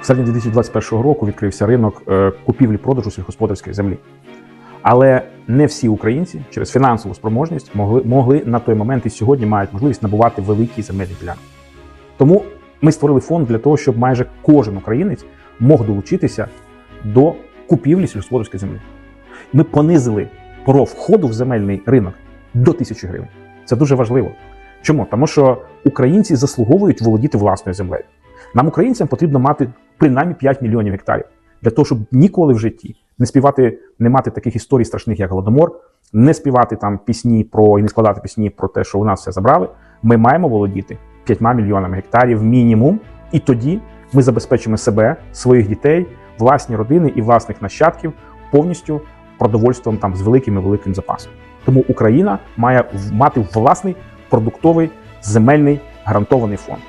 В середині 2021 року відкрився ринок е, купівлі-продажу сільськогосподарської землі. Але не всі українці через фінансову спроможність могли, могли на той момент і сьогодні мають можливість набувати великі земельні ділянки. Тому ми створили фонд для того, щоб майже кожен українець мог долучитися до купівлі сільськогосподарської землі. Ми понизили порог входу в земельний ринок до тисячі гривень. Це дуже важливо. Чому? Тому що українці заслуговують володіти власною землею. Нам, українцям, потрібно мати принаймні 5 мільйонів гектарів для того, щоб ніколи в житті не співати, не мати таких історій страшних, як голодомор, не співати там пісні про і не складати пісні про те, що у нас все забрали. Ми маємо володіти 5 мільйонами гектарів мінімум, і тоді ми забезпечимо себе, своїх дітей, власні родини і власних нащадків повністю продовольством там з великим і великим запасом. Тому Україна має мати власний продуктовий земельний гарантований фонд.